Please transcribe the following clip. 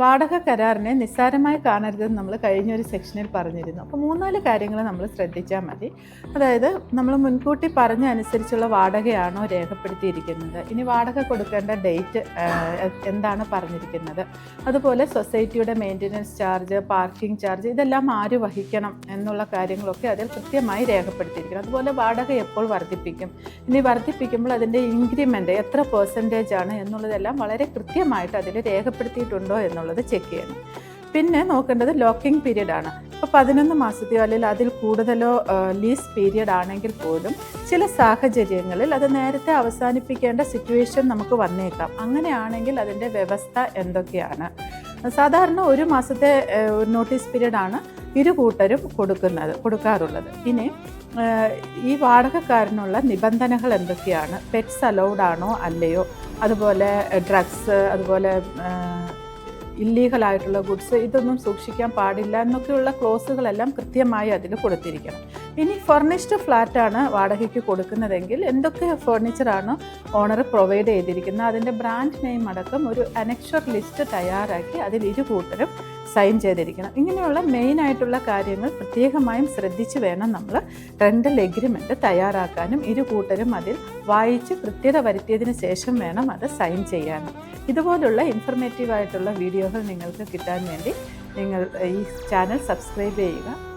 വാടക കരാറിനെ നിസ്സാരമായി കാണരുതെന്ന് നമ്മൾ കഴിഞ്ഞൊരു സെക്ഷനിൽ പറഞ്ഞിരുന്നു. അപ്പോൾ മൂന്നാൽ കാര്യങ്ങൾ നമ്മൾ ശ്രദ്ധിച്ചാൽ മതി. അതായത് നമ്മൾ മുൻകൂട്ടി പറഞ്ഞ അനുസരിച്ചുള്ള വാടകയാണോ രേഖപ്പെടുത്തിയിരിക്കുന്നത്? ഇനി വാടക കൊടുക്കേണ്ട ഡേറ്റ് എന്താണ് പറഞ്ഞിരിക്കുന്നത്? അതുപോലെ സൊസൈറ്റിയുടെ മെയിന്റനൻസ് ചാർജ് പാർക്കിംഗ് ചാർജ് ഇതെല്ലാം ആര് വഹിക്കണം എന്നുള്ള കാര്യങ്ങളൊക്കെ അതിൽ കൃത്യമായി രേഖപ്പെടുത്തിയിരിക്കണം. അതുപോലെ വാടക എപ്പോൾ വർദ്ധിപ്പിക്കും? ഇനി വർദ്ധിപ്പിക്കുമ്പോൾ അതിന്റെ ഇൻക്രിമെന്റ് എത്ര പെർസെന്റേജ് ആണ് എന്നുള്ളതെല്ലാം വളരെ കൃത്യമായിട്ട് അതിൽ രേഖപ്പെടുത്തിയിട്ടുണ്ടോ എന്നുള്ളത് ചെക്ക് ചെയ്യണം. പിന്നെ നോക്കേണ്ടത് ലോക്കിംഗ് പീരീഡ് ആണ്. ഇപ്പോൾ പതിനൊന്ന് മാസത്തെയോ അല്ലെങ്കിൽ അതിൽ കൂടുതലോ ലീസ് പീരീഡ് ആണെങ്കിൽ പോലും ചില സാഹചര്യങ്ങളിൽ അത് നേരത്തെ അവസാനിപ്പിക്കേണ്ട സിറ്റുവേഷൻ നമുക്ക് വന്നേക്കാം. അങ്ങനെയാണെങ്കിൽ അതിന്റെ വ്യവസ്ഥ എന്തൊക്കെയാണ്? സാധാരണ ഒരു മാസത്തെ നോട്ടീസ് ആണ് ഇരു കൂട്ടരും കൊടുക്കുന്നത് കൊടുക്കാറുള്ളത്. ഇനി ഈ വാടകക്കാരനുള്ള നിബന്ധനകൾ എന്തൊക്കെയാണ്? പെറ്റ്സ് അലൗഡ് ആണോ അല്ലയോ? അതുപോലെ ഡ്രഗ്സ് അതുപോലെ ഇല്ലീഗൽ ആയിട്ടുള്ള ഗുഡ്സ് ഇതൊന്നും സൂക്ഷിക്കാൻ പാടില്ല എന്നൊക്കെയുള്ള ക്ലോസുകളെല്ലാം കൃത്യമായി അതിൽ കൊടുത്തിരിക്കണം. ഇനി ഫർണിഷ്ഡ് ഫ്ലാറ്റാണ് വാടകയ്ക്ക് കൊടുക്കുന്നതെങ്കിൽ എന്തൊക്കെ ഫർണിച്ചറാണ് ഓണർ പ്രൊവൈഡ് ചെയ്തിരിക്കുന്നത്? അതിന്റെ ബ്രാൻഡ് നെയിം അടക്കം ഒരു അനക്ഷർ ലിസ്റ്റ് തയ്യാറാക്കി അതിൽ ഇരു കൂട്ടരും സൈൻ ചെയ്തിരിക്കണം. ഇങ്ങനെയുള്ള മെയിൻ ആയിട്ടുള്ള കാര്യങ്ങൾ പ്രത്യേകമായും ശ്രദ്ധിച്ച് വേണം നമ്മൾ റെന്റൽ എഗ്രിമെന്റ് തയ്യാറാക്കാനും ഇരു കൂട്ടരും അതിൽ വായിച്ച് കൃത്യത വരുത്തിയതിന് ശേഷം വേണം അത് സൈൻ ചെയ്യാനും. ഇതുപോലുള്ള ഇൻഫർമേറ്റീവ് ആയിട്ടുള്ള വീഡിയോകൾ നിങ്ങൾക്ക് കിട്ടാൻ വേണ്ടി നിങ്ങൾ ഈ ചാനൽ സബ്സ്ക്രൈബ് ചെയ്യുക.